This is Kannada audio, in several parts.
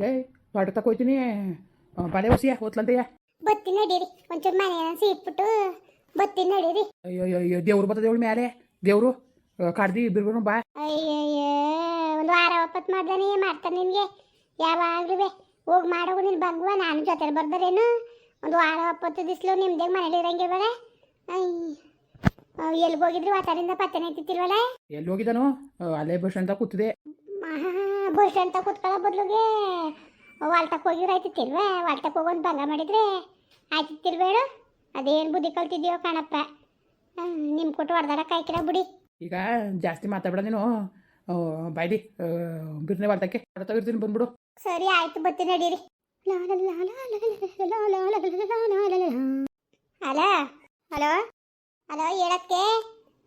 ಲೇ ಪಾಠ ತಕೋಯ್ತೀನಿ. ಬಲೆ ಹೊಸಿಯ ಓದ್ಲಂತೆಯ ಬತ್ತೀನಿ ನಡೀರಿ. ಒಂಚೂರು ಮನೆ ಸೀಟ್ಬಿಟ್ಟು ಬತ್ತೀನಿ ನಡೀರಿ. ಅಯ್ಯೋ ಅಯ್ಯೋ ಅಯ್ಯೋ ದೇವ್ರು ಬರ್ತದೆ ಅವಳು ಮೇಲೆ ದೇವ್ರು ಕಾಡ್ದಿ ಇಬ್ಬರು ಬಾ. ಅಯ್ಯಯ್ಯ ಒಂದು ವಾರ ಒಪ್ಪತ್ತು ಮಾಡ್ದಾನೆ ಮಾಡ್ತಾನೆ ನಿನಗೆ. ಯಾವಾಗಲೂ ಹೋಗಿ ಮಾಡೋಗು ನೀನು ಬಂಗುವ ನಾನು ಜೊತೆಲಿ ಬರ್ದಾರೇನು? ಒಂದು ವಾರ ಒಪ್ಪತ್ತು ದಿಸ್ಲು ನಿಮ್ದೇ ಮನೇಲಿ ಇರಂಗಿಲ್ವಲ್ಲ ಎಲ್ಲಿಗೆ ಹೋಗಿದ್ರಿ ವಾತಾರಿಂದ ಪತ್ತೆನೇ ತಿತ್ತಿಲ್ವಲ್ಲ ಎಲ್ಲಿ ಹೋಗಿದ್ದಾನು? ಅಲ್ಲೇ ಬಸ್ ಅಂತ ಕೂತಿದೆ. ಬಸ್ ಸ್ಟ್ಯಾಂಡ್ ತಗ ಕೂತ್ಕೊಳ್ಳೋ ಬದಲಿಗೆ ವಾಲ್ಟಕ್ಕೆ ಹೋಗಿದ್ರೆ ಆಯ್ತಿತ್ತಿಲ್ವೇ ವಾಲ್ಟಕ್ಕೆ ಹೋಗೊಂದು ಭಂಗ ಮಾಡಿದ್ರೆ ಆಯ್ತಿತ್ತಿಲ್ವೇಳು ಅದೇನು ಬುದ್ಧಿ ಕಲ್ತಿದ್ಯೋ ಕಣಪ್ಪ ನಿಮ್ಮ ಕೊಟ್ಟು ಹೊಡೆದಾಡ ಕಾಯ್ಕಿರ ಬಿಡಿ ಈಗ ಜಾಸ್ತಿ ಮಾತಾಡ್ಬೇಡ ನೀನು ಬಾಯ್ದಿ ಬಿರ್ನೆ ಬಾಲ್ತಕ್ಕೆ ತಗಿರ್ತೀನಿ ಬಂದ್ಬಿಡು ಸರಿ ಆಯ್ತು ಬತ್ತಿ ನಡೀರಿ ಹಲೋ ಹಲೋ ಹಲೋ ಹೇಳಕ್ಕೆ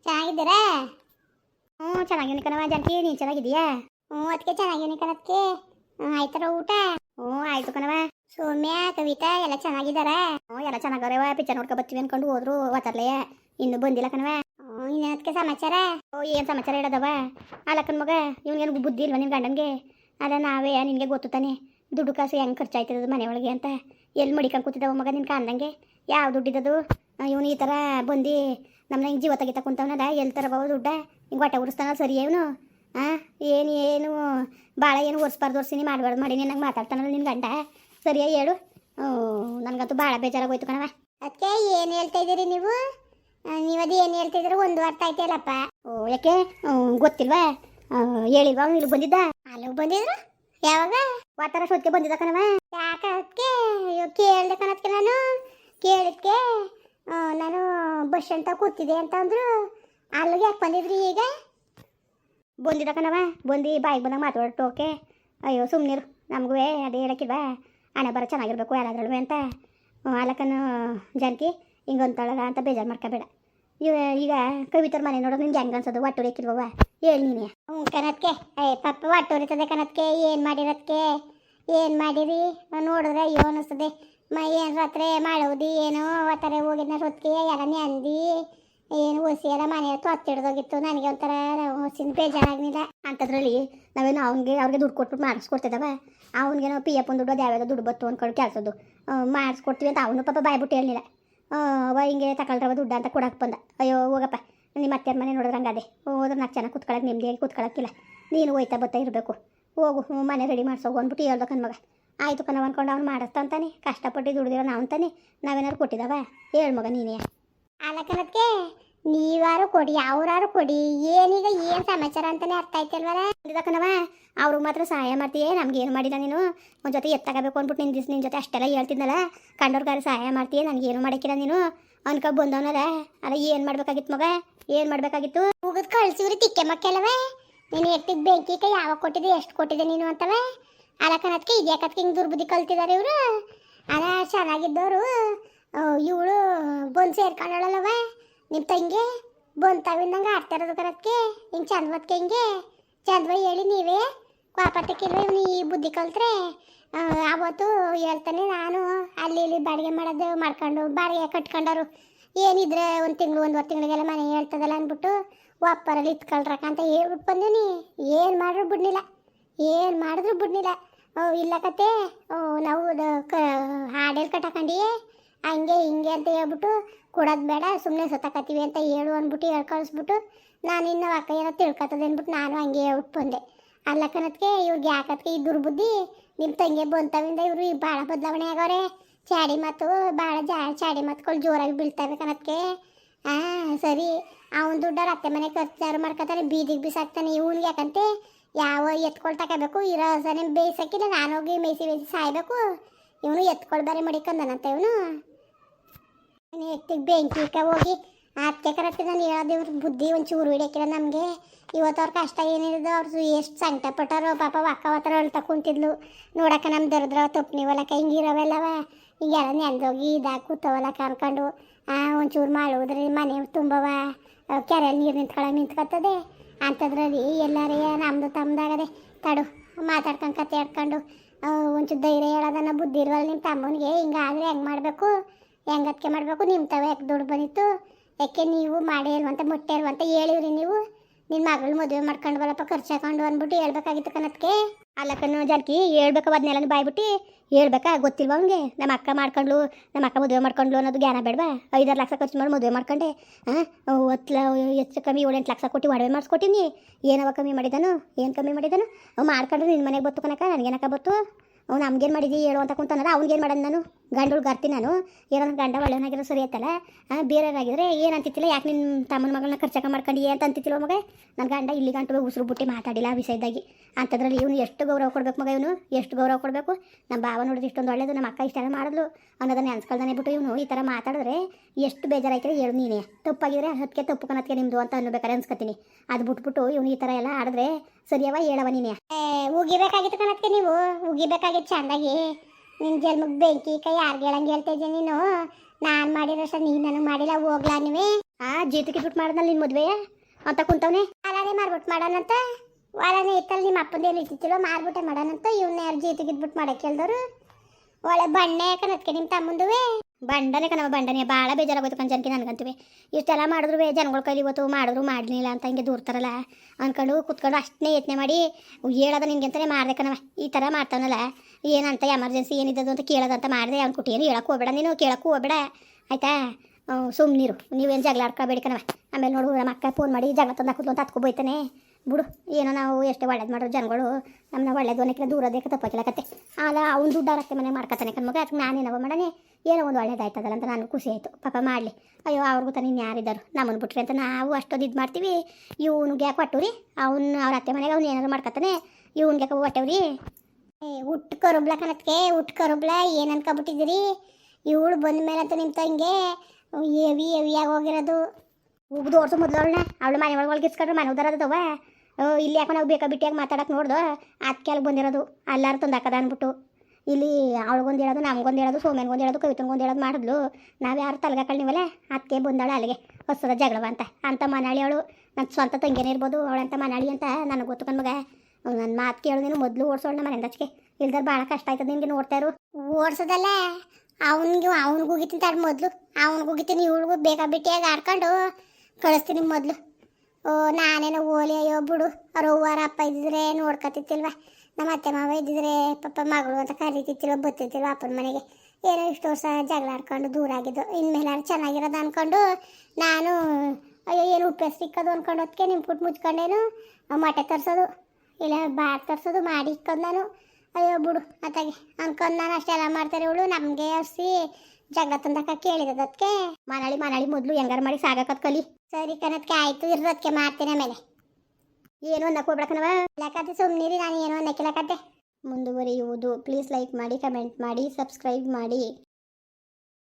ಚೆನ್ನಾಗಿದ್ದೀರಾ ಹ್ಞೂ ಚೆನ್ನಾಗಿನಿ ಕಣವ ಜಾನಕಿ ನೀನು ಚೆನ್ನಾಗಿದೀಯಾ ಹ್ಞೂ ಅದಕ್ಕೆ ಚೆನ್ನಾಗಿನಿ ಕಣಕ್ಕೆ ಆಯ್ತಾರ ಊಟ. ಹ್ಞೂ, ಆಯ್ತು ಕಣವ ಸೌಮ್ಯ, ಕವಿತಾ, ಎಲ್ಲ ಚೆನ್ನಾಗಿದಾರ. ಹ್ಞೂ, ಎಲ್ಲ ಚೆನ್ನಾಗವ್ರವ ಪಿಚ್ಚರ್ ನೋಡ್ಕೊ ಬರ್ತೀವಿ ಅನ್ಕೊಂಡು ಹೋದ್ರು ಓತಾರ್ಲೆಯ ಇನ್ನು ಬಂದಿಲ್ಲ ಕಣವ ಹ್ಞೂ ಇನ್ನೇನದಕ್ಕೆ ಸಮಾಚಾರ? ಓ, ಏನು ಸಮಾಚಾರ ಹೇಳದವ ಅಲ್ಲಕ್ಕನ ಮಗ ಇವ್ನಿಗೇನು ಬುದ್ಧಿ ಇಲ್ವಾ ನಿನ್ನ ಗಂಡನಿಗೆ? ಅದ ನಾವೇ, ನಿನಗೆ ಗೊತ್ತು ತಾನೆ. ದುಡ್ಡು ಕಾಸು ಹೆಂಗೆ ಖರ್ಚಾಯ್ತದ ಮನೆ ಒಳಗೆ ಅಂತ. ಎಲ್ಲಿ ಮಡಿಕೊಂಡು ಕೂತಿದ್ದವ ಮಗ ನಿನ್ಗೆ ಅಂದಂಗೆ ಯಾವ ದುಡ್ಡಿದ್ದದು ಇವನು ಈ ಥರ ಬಂದು ನಮ್ಮನ್ನ ಹಿಂಗೆ ಜೀವ ತೆಗಿತಾ ಕುಂತವನದ? ಎಲ್ಲಿ ತರಬವ ದುಡ್ಡ? ಹಿಂಗೆ ಹೊಟ್ಟೆ ಉರಿಸ್ತಾನ ಸರಿ ಇವನು? ಹಾಂ ಏನು ಏನು? ಭಾಳ ಏನು ಒರ್ಸ್ಬಾರ್ದು ನೀ ಮಾಡಬಾರ್ದು ಮಾಡಿ ನಂಗೆ ಮಾತಾಡ್ತಾನಲ್ಲ ನಿನ್ನ ಗಂಡ. ಸರಿಯಾಗಿ ಹೇಳು. ನನಗಂತೂ ಭಾಳ ಬೇಜಾರಾಗೋಯ್ತು ಕಣವ ಅದಕ್ಕೆ ಏನು ಹೇಳ್ತಾ ಇದ್ದೀರಿ ನೀವು? ನೀವು ಅದು ಏನು ಹೇಳ್ತಾ ಇದ್ದೀರಿ? ಒಂದು ಅರ್ಥ ಆಯ್ತಲ್ಲಪ್ಪ. ಓ ಯಾಕೆ? ಗೊತ್ತಿಲ್ವಾ? ಹೇಳಿಲ್ವಾ ಅವ್ನು ಇಲ್ಲಿ ಬಂದಿದ್ದ? ಅಲ್ಲಿ ಬಂದಿದ್ರು? ಯಾವಾಗ? ವಾತಾರ ಸೊತ್ತಿಗೆ ಬಂದಿದ್ದ ಕಣವ ಯಾಕೆ ಅದಕ್ಕೆ ಅಯ್ಯೋ ಕೇಳ್ದೆ ಕಣದಕ್ಕೆ ನಾನು. ಕೇಳಿದ್ಕೆ ನಾನು ಬಸ್ ಅಂತ ಕೂತಿದ್ದೆ ಅಂತ ಅಂದ್ರು. ಅಲ್ಲಿಗೆ ಯಾಕೆ ಬಂದಿದ್ರಿ ಈಗ? ಬಂದಿದ್ದ ಕಣವ ಬಂದು ಬಾಯಿಗೆ ಬಂದಾಗ ಮಾತಾಡೋಕೆ ಅಯ್ಯೋ ಸುಮ್ಮನಿರು ನಮಗೂ ಅದೇ ಹೇಳಕ್ಕಿಲ್ವಾ ಹಣೆ ಬರ ಚೆನ್ನಾಗಿರ್ಬೇಕು ಯಾರಾದ್ರೂ ಅಂತ ಅಲಕ್ಕನು ಜಾನಕಿ ಹಿಂಗಂತಾಳಲ್ಲ ಅಂತ ಬೇಜಾರು ಮಾಡ್ಕೋಬೇಡ ಇವ ಈಗ ಕವಿತರ ಮನೆ ನೋಡೋದು ನಿಂಗೆ ಹೆಂಗೆ ಅನ್ಸೋದು ಒಟ್ಟು ಹೊಡಿಕಿಲ್ವವ ಹೇಳಿ ನೀನೆ ಹ್ಞೂ ಕನತ್ಕೆ ಪಪ್ಪ ಒಟ್ಟು ಹೊರಿತದೆ ಕನತ್ಕೆ ಏನು ಮಾಡಿರತ್ಕೆ ಏನು ಮಾಡಿರಿ ನೋಡಿದ್ರೆ ಅಯ್ಯೋ ಅನ್ನಿಸ್ತದೆ ಮ ಏನು ರಾತ್ರಿ ಮಾಡೋದು ಏನೋ ಒತ್ತಾರೆ ಹೋಗಿದ್ನ ಹೊತ್ತಿಗೆ ಎಲ್ಲ ನೆಂದಿ ಏನು ಒಸಿ ಎಲ್ಲ ಮನೆ ಹತ್ತಿಡ್ದೋಗಿತ್ತು ನನಗೆ ಒಂಥರ ಒಸಿನ ಬೇಜಾರಾಗಲಿಲ್ಲ. ಅಂಥದ್ರಲ್ಲಿ ನಾವೇನು ಅವ್ನಿಗೆ, ಅವ್ರಿಗೆ ದುಡ್ಡು ಕೊಟ್ಬಿಟ್ಟು ಮಾಡಿಸ್ಕೊಡ್ತಿದ್ದವ ನಾವು ಪಿ ಎಫ್ ದುಡ್ಡು ಅದು ಯಾವ್ಯಾವ ದುಡ್ಡು ಬತ್ತು ಅಂದ್ಕೊಂಡು ಕೆಲಸದ್ದು. ಮಾಡಿಸ್ಕೊಡ್ತೀವಿ ಅಂತ ಅವನು ಪಾಪ ಬಾಯ್ಬಿಟ್ಟು ಹೇಳಿಲ್ಲ ಅವ ಹಿಂಗೆ ತಗೊಳ್ರವ ದುಡ್ಡು ಅಂತ ಕೊಡಕ್ಕೆ ಬಂದ. ಅಯ್ಯೋ, ಹೋಗಪ್ಪ. ನಿಮ್ಮ ಅತ್ತೆಯ ಮನೆ ನೋಡಿದ್ರೆ ಅದೇ ಹೋದ್ರೆ ನಾಲ್ಕು ಚೆನ್ನಾಗಿ ಕುತ್ಕೊಳಕ್ಕೆ ನೆಮ್ಮದಿಯಾಗಿ ಕುತ್ಕೊಳಕ್ಕಿಲ್ಲ. ನೀನು ಹೋಯ್ತಾ ಬತ್ತಾ ಇರಬೇಕು. ಹೋಗು ಮನೆ ರೆಡಿ ಮಾಡ್ಸೋಗು ಅಂದ್ಬಿಟ್ಟು ಹೇಳ್ದ ಮಗ. ಆಯಿತು ಕಣವ ಅನ್ಕೊಂಡು ಅವ್ನು ಮಾಡಿಸ್ತಾ ಅಂತಾನೆ ಕಷ್ಟಪಟ್ಟು ದುಡ್ದಿರೋ ನಾವು ಅಂತಾನೆ ನಾವೇನಾದ್ರು ಕೊಟ್ಟಿದ್ದಾವ ಹೇಳು ಮಗ ನೀನೇ. ಅಲ್ಲ ಕಣಕ್ಕೆ ನೀವಾರು ಕೊಡಿ, ಅವ್ರಾರು ಕೊಡಿ. ಏನೀಗ ಏನು ಸಮಾಚಾರ ಅಂತಾನೆ ಅರ್ಥ ಆಯ್ತಲ್ವಲ್ಲ? ಅವ್ರಿಗೆ ಮಾತ್ರ ಸಹಾಯ ಮಾಡ್ತೀಯ ನಮ್ಗೆ ಏನು ಮಾಡಿಲ್ಲ ನೀನು. ಒಂದು ಜೊತೆ ಎತ್ತಾಗಬೇಕು ಅಂದ್ಬಿಟ್ಟು ನಿನ್ನ ದಿವ್ಸ ನಿನ್ನ ಜೊತೆ ಅಷ್ಟೆಲ್ಲ ಹೇಳ್ತಿದ್ನಲ್ಲ? ಕಂಡೋರ್ಗಾರ ಸಹಾಯ ಮಾಡ್ತೀಯ ನನಗೆ ಏನು ಮಾಡಕ್ಕಿಲ್ಲ ನೀನು. ಅನ್ಕೊ ಬಂದವನಲ್ಲ. ಅಲ್ಲ, ಏನು ಮಾಡ್ಬೇಕಾಗಿತ್ತು ಮಗ? ಏನು ಮಾಡಬೇಕಾಗಿತ್ತು? ಮುಗಿದ್ ಕಳ್ಸಿವ್ರಿ ತಿಕ್ಕೆ ಮಕ್ಕೆಲ್ಲವೇ. ನೀನು ಎತ್ತಿದ ಬೆಂಕಿ ಕೈ ಯಾವಾಗ ಕೊಟ್ಟಿದ್ದೆ, ಎಷ್ಟು ಕೊಟ್ಟಿದ್ದೆ ನೀನು ಅಂತವೆ? ಕಣತ್ಕೆ ಇದ್ಯಾಕತ್ಕೆ ಹಿಂಗೆ ದುರ್ಬುದ್ಧಿ ಕಲ್ತಿದ್ದಾರೆ ಇವರು? ಅಲ್ಲ ಚೆನ್ನಾಗಿದ್ದವರು ಇವಳು ಬೋನ್ ಸೇರ್ಕೊಂಡಳಲ್ಲವ? ನಿಮ್ಮ ತಂಗಿ? ಬೋನ್ ತಾವಿಂದಂಗೆ ಆಡ್ತಾ ಇರೋದು ಕರತ್ಕೆ ಹಿಂಗೆ ಚಂದ್ವತ್ಕೆ ಹಿಂಗೆ? ಚಂದ್ವ ಹೇಳಿ ನೀವೇ? ಇವನು ಈ ಬುದ್ಧಿ ಕಲ್ತ್ರೆ? ಅವತ್ತು ಹೇಳ್ತಾನೆ ನಾನು ಅಲ್ಲಿ ಇಲ್ಲಿ ಬಾಡಿಗೆ ಮಾಡೋದು ಮಾಡ್ಕೊಂಡು ಬಾಡಿಗೆ ಕಟ್ಕೊಂಡರು ಏನಿದ್ರೆ ಒಂದು ತಿಂಗಳು ಒಂದುವರೆ ತಿಂಗಳಿಗೆಲ್ಲ ಮನೆ ಹೇಳ್ತದಲ್ಲ ಅಂದ್ಬಿಟ್ಟು ಒಪ್ಪರಲ್ಲಿ ಇತ್ಕೊಳ್ರಕ್ಕ ಅಂತ ಹೇಳ್ಬಿಟ್ಟು ಬಂದೀನಿ. ಏನು ಮಾಡಿದ್ರು ಬಿಡ್ನಿಲ್ಲ. ಏನು ಮಾಡಿದ್ರು ಬಿಡ್ನಿಲ್ಲ. ಓ, ಇಲ್ಲ ಕತೆ. ನಾವು ಹಾಡೇಲಿ ಕಟ್ಟಾಕಂಡಿ ಹಂಗೆ ಹಿಂಗೆ ಅಂತ ಹೇಳ್ಬಿಟ್ಟು ಕೊಡೋದು ಬೇಡ ಸುಮ್ಮನೆ ಸತ್ತಾಕತ್ತೀವಿ ಅಂತ ಹೇಳು ಅಂದ್ಬಿಟ್ಟು ಹೇಳಿ ಕಳಿಸ್ಬಿಟ್ಟು ನಾನು ಇನ್ನು ಅಕ್ಕ ಏನೋ ತಿಳ್ಕೊತದೆ ಅಂದ್ಬಿಟ್ಟು ನಾನು ಹಂಗೆ ಹೇಳ್ಬಿಟ್ಟು ಬಂದೆ. ಅಲ್ಲ ಕನತ್ಕೆ ಇವ್ರಿಗೆ ಯಾಕತ್ಕೆ ಈ ದುರ್ಬುದ್ಧಿ? ನಿಮ್ಮ ತಂಗಿ ಬಂತವಿಂದ ಇವರು ಭಾಳ ಬದಲಾವಣೆ ಆಗವ್ರೆ ಚಾಡಿ ಮಾತು ಭಾಳ ಜಾ, ಚಾಡಿ ಮಾತುಗಳು ಜೋರಾಗಿ ಬೀಳ್ತವೆ ಕನತ್ಕೆ ಹಾಂ ಸರಿ, ಅವನ ದುಡ್ಡವ್ರು ಅತ್ತೆ ಮನೆ ಖರ್ಚಾರು ಮಾಡ್ಕೊತಾನೆ ಬೀದಿಗೆ ಬಿಸಾಕ್ತಾನೆ. ಇವ್ನಿಗೆ ಯಾಕಂತೆ? ಯಾವ ಎತ್ಕೊಳ್ ತಗೋಬೇಕು? ಇರೋ ಹಸನೆ ಬೇಯಿಸಕ್ಕಿಲ್ಲ, ನಾನು ಹೋಗಿ ಮೇಯಿಸಿ ಮೇಯಿಸಿ ಸಾಯ್ಬೇಕು. ಇವನು ಎತ್ಕೊಳ್ಬಾರಿ ಮಡಿಕೊಂಡನಂತೆ ಇವನು. ಎತ್ತಿಗೆ ಬೆಂಕಿ ಇಕ್ಕ ಹೋಗಿ ಅದಕ್ಕೆ ಕರೆಕ್ಟ್ ನಾನು ಹೇಳೋದು, ಇವ್ರ ಬುದ್ಧಿ ಒಂಚೂರು ಹಿಡಿಯಕ್ಕಿಲ್ಲ ನಮಗೆ. ಇವತ್ತು ಅವ್ರ ಕಷ್ಟ ಏನಿರೋದು ಅವ್ರು ಎಷ್ಟು ಸಂಕಟ ಪಟ್ಟಾರೋ ಪಾಪ ಅಕ್ಕ ಹತ್ರ ಅಳ್ತಾ ಕುಂತಿದ್ಲು. ನೋಡಕ್ಕ ನಮ್ಮ ದರದ್ರ ಹೊಲಕ್ಕ ಹಿಂಗಿರೋವೆಲ್ಲವ ಹಿಂಗೆಲ್ಲ ನೆಂದೋಗಿ ಇದಾಗಿ ಕೂತವಲ್ಲ ಆ, ಒಂಚೂರು ಮಾಡೋದ್ರಿ ಮನೆ ತುಂಬವ. ಕೆರೆಯಲ್ಲಿ ನೀರು ನಿಂತ್ಕೊಳ್ಳೋ ನಿಂತ್ಕೊತದೆ. ಅಂಥದ್ರಲ್ಲಿ ಎಲ್ಲರೇ ನಮ್ಮದು ತಮ್ಮದಾಗದೆ ತಡು, ಮಾತಾಡ್ಕೊಂಡು ಕತೆ ಆಡ್ಕೊಂಡು. ಒಂಚೂರು ಧೈರ್ಯ ಹೇಳೋದನ್ನ ಬುದ್ಧಿ ಇಲ್ವಲ್ಲ ನಿಮ್ಮ ತಮ್ಮನಿಗೆ. ಹಿಂಗಾದ್ರೆ ಹೆಂಗೆ ಮಾಡಬೇಕು? ಹೆಂಗತ್ಕೆ ಮಾಡಬೇಕು? ನಿಮ್ಮ ತವ ಯಾಕೆ ದುಡ್ಡು ಬಂದಿತ್ತು? ಯಾಕೆ ನೀವು ಮಾಡೇ ಇಲ್ವಂತ ಮುಟ್ಟೆ ಇಲ್ವಂತ ಹೇಳಿವ್ರಿ ನೀವು. ನಿನ್ನ ಮಗಳು ಮದುವೆ ಮಾಡ್ಕೊಂಡು ಬರಪ್ಪ ಖರ್ಚು ಹಾಕೊಂಡು ಅಂದ್ಬಿಟ್ಟು ಹೇಳ್ಬೇಕಾಗಿತ್ತು ಕಣತ್ಕೆ. ಅಲ್ಲ ಕಣ್ಣು ಜಾನಕಿ, ಹೇಳ್ಬೇಕು ಅದನ್ನೆಲ್ಲ ಬಾಯ್ಬಿಟ್ಟು? ಹೇಳ್ಬೇಕಾ? ಗೊತ್ತಿಲ್ವ ಅವ್ನಿಗೆ? ನಮ್ಮ ಅಕ್ಕ ಮಾಡ್ಕೊಂಡ್ಲು ನಮ್ಮ ಅಕ್ಕ ಮದುವೆ ಮಾಡ್ಕೊಂಡ್ಲು ಅನ್ನೋದು ಜ್ಞಾನ ಬೇಡವಾ? ಐದಾರು ಲಕ್ಷ ಖರ್ಚು ಮಾಡಿ ಮದುವೆ ಮಾಡ್ಕೊಂಡೆ. ಹಾಂ ಹತ್ತು ಹೆಚ್ಚು ಕಮ್ಮಿ ಏಳೆಂಟು ಲಕ್ಷ ಕೊಟ್ಟು ಒಡವೆ ಮಾಡಿಸ್ಕೊಟ್ಟಿನಿ ಏನವ ಕಮ್ಮಿ ಮಾಡಿದನು? ಏನು ಕಮ್ಮಿ ಮಾಡಿದನು? ಅವು ಮಾಡ್ಕೊಂಡ್ರೆ ನಿನ್ನ ಮನೆಗೆ ಬತ್ತು ಕನಕ ನನಗೇನಕ ಬತ್ತು? ಅವ್ನು ನಮ್ಗೇನು ಮಾಡಿದಿ ಹೇಳು ಅಂತ ಕುಂತಾನಲ್ಲ, ಅವ್ನಿಗೇನು ಮಾಡೋದು ನಾನು? ಗಂಡು ಗರ್ತಿ ನಾನು. ಏನೋ ಗಂಡ ಒಳ್ಳೆಯನಾಗಿರೋ ಸರಿ ಆಯ್ತಲ್ಲ. ಬೇರೆಯವರಾಗಿದ್ರೆ ಏನು ಅಂತಿತ್ತಿಲ್ಲ ಯಾಕೆ ನಿನ್ನ ತಮ್ಮನ ಮಗಳನ್ನ ಖರ್ಚಕ ಮಾಡ್ಕೊಂಡು ಅಂತ ಅಂತಿತ್ತಿಲ್ಲ ಮಗ ನನ್ನ ಗಂಡ ಇಲ್ಲಿ ಗಂಟು ಉಸಿರು ಬಿಟ್ಟು ಮಾತಾಡಿಲ್ಲ ಆ ವಿಷಯದಾಗಿ. ಅಂಥದ್ರಲ್ಲಿ ಇವನು ಎಷ್ಟು ಗೌರವ ಕೊಡಬೇಕು ಮಗ ಇವನು? ಎಷ್ಟು ಗೌರವ ಕೊಡಬೇಕು? ನಮ್ಮ ಭಾವ ನೋಡಿದ್ರೆ ಇಷ್ಟೊಂದು ಒಳ್ಳೇದು, ನಮ್ಮ ಅಕ್ಕ ಇಷ್ಟೆಲ್ಲ ಮಾಡಿದ್ಲು. ಅನ್ನೋದನ್ನ ಅನ್ಸ್ಕೊಳ್ದಾನೆ ಬಿಟ್ಟು ಇವನು ಈ ಥರ ಮಾತಾಡಿದ್ರೆ ಎಷ್ಟು ಬೇಜಾರಾಯ್ತದೆ ಹೇಳು ನೀನೇ. ತಪ್ಪಾಗಿದ್ರೆ ಅದಕ್ಕೆ ತಪ್ಪು ಕನತ್ಗೆ ನಿಮ್ಮದು ಅಂತ ಅನ್ಬೇಕಾರೆ ಅನ್ಸ್ಕೊತೀನಿ. ಅದು ಬಿಟ್ಬಿಟ್ಟು ಇವನು ಈ ಥರ ಎಲ್ಲ ಆಡಿದ್ರೆ ಸರಿಯವ ಹೇಳವ ನೀನೇ. ಉಗಿಬೇಕಾಗಿತ್ತು ಕಣತ್ಗೆ ನೀವು. ಉಗಿಬೇಕಾಗಿತ್ತು ಚಂದಾಗಿ. ನಿನ್ನ ಜನ್ಮಕ್ಕೆ ಬೆಂಕಿ ಕೈ ಯಾರಿಗೆ ಹೇಳಂಗೆ ಹೇಳ್ತಾ ಇದ್ದೀನಿ ನೀನು? ನಾನು ಮಾಡಿರೋ ಸರ್ ನೀನು ನನಗೆ ಮಾಡಿಲ್ಲ, ಹೋಗ್ಲಾ ನೀವೇ? ಆ ಜೀತಕ್ಕೆ ಬಿಟ್ಟು ಮಾಡಿದ್ನಲ್ಲ ನಿನ್ನ ಮದುವೆ ಅಂತ ಕುಂತವ್ನೆ. ಅಲ್ಲೇ ಮಾರ್ಬಿಟ್ಟು ಮಾಡೋಣಂತ ಒಳನೆ ಇತ್ತಲ್ಲ ನಿಮ್ಮ ಅಪ್ಪಂದ ಏನು ಇತ್ತಿತ್ತಿಲ್ಲೋ ಮಾರ್ಬಿಟ್ಟೆ ಮಾಡೋಣಂತ ಇವನ್ನ ಯಾರು ಜೀತಿಗೆ ಇದ್ಬಿಟ್ಟು ಮಾಡಕ್ಕೆ ಕೇಳ್ದವ್ರು ಒಳ್ಳೆ ಬಣ್ಣೆ ಕನತ್ಕೆ ನಿಮ್ಮ ತಮ್ಮಂದುವೆ? ಬಂಡನೆ ಕಣವ ಬಂಡನೆ ಭಾಳ ಬೇಜಾರಾಗೋಯ್ತು ಜನಕ್ಕೆ ನನಗಂತುವೆ. ಇಷ್ಟೆಲ್ಲ ಮಾಡಿದ್ರು ಜನಗಳ ಕೈಲಿ ಇವತ್ತು ಮಾಡಿದ್ರು, ಮಾಡಲಿಲ್ಲ ಅಂತ ಹಿಂಗೆ ದೂರ್ತಾರಲ್ಲ ಅನ್ಕೊಂಡು ಕುತ್ಕೊಂಡು ಅಷ್ಟನ್ನೇ ಯತ್ನೆ ಮಾಡಿ ಹೇಳೋದ ನಿನ್ಗೆ ಅಂತಾನೆ ಮಾಡಿದೆ ಕಣವ ಈ ಥರ ಮಾಡ್ತಾನಲ್ಲ ಏನಂತ ಎಮರ್ಜೆನ್ಸಿ ಏನಿದ್ದದು ಅಂತ ಕೇಳೋದಂತ ಮಾಡಿದೆ. ಅವ್ನು ಕುಟಿ ಏನು ಹೇಳಕ್ಕೆ ಹೋಗ್ಬೇಡ. ನೀನು ಕೇಳಕ್ಕೂ ಹೋಗ್ಬೇಡ. ಆಯ್ತಾ? ಸುಮ್ಮನಿರು ನೀವೇನು ಜಗಳ ಆಡ್ಕೋಬೇಡಿ ಕಣವ ಆಮೇಲೆ ನೋಡು, ನಮ್ಮ ಅಕ್ಕ ಫೋನ್ ಮಾಡಿ ಜಗಳ ತಂದು ಹಾಕಿದ್ಲು ಅಂತ ಹತ್ಕೊ ಬೈತಾನೆ ಬಿಡು, ಏನೋ ನಾವು ಎಷ್ಟು ಒಳ್ಳೇದು ಮಾಡೋರು ಜನಗಳು ನಮ್ಮನ್ನ ಒಳ್ಳೇದು ಅನ್ನೋಕ್ಕಿಂತ ದೂರದೇಕ ತಪ್ಪಾಕಿಲ್ಲ ಕತೆ ಅಲ್ಲ ಅವ್ನು ದುಡ್ಡು ಆರಕ್ಕೆ ಮನೆ ಮಾಡ್ಕೊತಾನೆ ಕಣ್ಮಗ ಅದಕ್ಕೆ ನಾನೇನವ ಮಾಡನೆ ಏನೋ ಒಂದು ಒಳ್ಳೇದಾಯ್ತದಲ್ಲ ಅಂತ ನಾನು ಖುಷಿ ಆಯಿತು. ಪಾಪ ಮಾಡಲಿ. ಅಯ್ಯೋ, ಅವ್ರಿಗೂ ತಾನು ಇನ್ನು ಯಾರಿದ್ದಾರು ನಮ್ಮನ್ನು ಬಿಟ್ರಿ ಅಂತ ನಾವು ಅಷ್ಟೊಂದು ಇದು ಮಾಡ್ತೀವಿ. ಇವನಿಗೆ ಯಾಕೆ ರೀ ಅವ್ನು ಅವ್ರ ಅತ್ತೆ ಮನೆಗೆ ಅವ್ನು ಏನಾರು ಮಾಡ್ಕೊತಾನೆ ಇವನು ಕೊಟ್ಟವ್ರಿ ಏ ಹುಟ್ಟು ರುಬ್ಲ ಕನತ್ಗೆ ಹುಟ್ಟು ರುಬ್ಲ ಏನು ಅನ್ಕೊಬಿಟ್ಟಿದ್ದೀರಿ? ಇವಳು ಬಂದ ಮೇಲೆ ಅಂತ ನಿಮ್ಮ ತಂಗೆ ಎವಿ ಎವಿಯಾಗಿ ಹೋಗಿರೋದು ಉಗ್ದು ಓಡಿಸು ಅವಳನ್ನ. ಅವಳು ಮನೆ ಒಳಗೆ ಒಳಗಿಸ್ಕೊಂಡ್ರೆ ಮನೆ ಉದಾರದವ ಇಲ್ಲಿ ಯಾಕೆ ನಾವು ಬೇಕಾ ಬಿಟ್ಟಿಯಾಗಿ ಮಾತಾಡಕ್ಕೆ ನೋಡ್ದು? ಅದಕ್ಕೆ ಅಲ್ಲಿ ಬಂದಿರೋದು. ಅಲ್ಲಾರು ತಂದು ಹಾಕದ ಅಂದ್ಬಿಟ್ಟು ಇಲ್ಲಿ ಅವಳಿಗೊಂದು ಹೇಳೋದು, ನಮ್ಗೊಂದು ಹೇಳೋದು, ಸೋಮ್ಯನ್ಗೊಂದು ಹೇಳೋದು, ಕವಿತನ್ಗೊಂದು ಹೇಳೋದು ಮಾಡಿದ್ಲು. ನಾವು ಯಾರು ತಲೆಗಾಕಳ್ ನೀವಲ್ಲ? ಅದಕ್ಕೆ ಬಂದಾಳ ಅಲ್ಲಿಗೆ. ಹೊಸದ ಜಗಳವ ಅಂತ. ಅಂತ ಮನಾಳಿ ಅವಳು. ನನ್ನ ಸ್ವಂತ ತಂಗಿನೇ ಇರ್ಬೋದು. ಅವಳಂತ ಮನಾಳಿ ಅಂತ ನನಗೆ ಗೊತ್ತು ಕಣ್ಮಗ ನನ್ನ ಮಾತು ಕೇಳು ನೀನು, ಮೊದಲು ಓಡಿಸೋಣ ಮನೆಯಿಂದ ಹಚ್ಕೆ ಇಲ್ದಾರ ಭಾಳ ಕಷ್ಟ ಆಯ್ತದ ನಿನ್ಗೆ ನೋಡ್ತಾ ಇರು. ಓಡಿಸೋದಲ್ಲ? ಅವನಿಗೆ ಅವ್ನಿಗೆ ಹೋಗಿತೀನಿ ತಡ ಮೊದಲು. ಅವ್ನಿಗೆ ಹೋಗಿತೀನಿ ಇವಳಿಗೂ ಬೇಕಾ ಬಿಟ್ಟಿಯಾಗಿ ಆಡ್ಕೊಂಡು ಕಳಿಸ್ತೀನಿ ಮೊದಲು. ಓ, ನಾನೇನೋ ಓಲಿ ಅಯ್ಯೋ ಬಿಡು. ಅವ್ರ ಅಪ್ಪ ಇದ್ದಿದ್ರೆ ನೋಡ್ಕೊತಿತ್ತಿಲ್ವ ನಮ್ಮ ಅತ್ತೆ ಮಾವ ಇದ್ದಿದ್ರೆ ಪಪ್ಪ ಮಗಳು ಅಂತ ಕರೀತಿತ್ತಿಲ್ವ ಬತ್ತಿತ್ತಿಲ್ವ ಅಪ್ಪನ ಮನೆಗೆ. ಏನೋ ಇಷ್ಟು ವರ್ಷ ಜಗಳ ಆಡ್ಕೊಂಡು ದೂರ ಆಗಿದ್ದು. ಇನ್ಮೇಲೆ ಚೆನ್ನಾಗಿರೋದು ಅಂದ್ಕೊಂಡು ನಾನು, ಅಯ್ಯೋ, ಏನು ಉಪ್ಪೆ ಸಿಕ್ಕೋದು ಅಂದ್ಕೊಂಡು ಅದಕ್ಕೆ ನಿಮ್ಮ ಪುಟ್ಟು ಮುಚ್ಕೊಂಡೇನು ಮೊಟ್ಟೆ ತರಿಸೋದು. ಇಲ್ಲ ಬಾಡ್ ತರ್ಸೋದು ಮಾಡಿ ಇಕ್ಕೋದು ನಾನು ಅಯ್ಯೋ, ಬಿಡು ಅತ್ತಾಗೆ ಅನ್ಕೊಂಡು ನಾನು ಅಷ್ಟೆಲ್ಲ ಮಾಡ್ತಾರೆ ಇವಳು ನಮಗೆ ಹಸಿ ಜಗಳ ತಂದಕ್ಕ ಕೇಳಿರೋದು ಅದಕ್ಕೆ ಮನಾಳಿ ಮನಾಳಿ, ಮೊದಲು ಹೆಂಗಾರ ಮಾಡಿ ಸಾಗಕತ್ ಕಲಿ. ಸರಿ ಕನದಕ್ಕೆ ಆಯ್ತು ಇರೋದಕ್ಕೆ ಮಾಡ್ತೀನಿ ಆಮೇಲೆ. ಏನು ಅನ್ನಕ್ಕೆ ಹೋಗ್ಬೇಕನವ ಲೆಕ್ಕತ್ತೆ ನಾನು ಏನು ಅನ್ನಕ್ಕೆ ಲೆಕ್ಕತ್ತೆ ಮುಂದುವರಿಯುವುದು. ಪ್ಲೀಸ್ ಲೈಕ್ ಮಾಡಿ ಕಮೆಂಟ್ ಮಾಡಿ ಸಬ್ಸ್ಕ್ರೈಬ್ ಮಾಡಿ.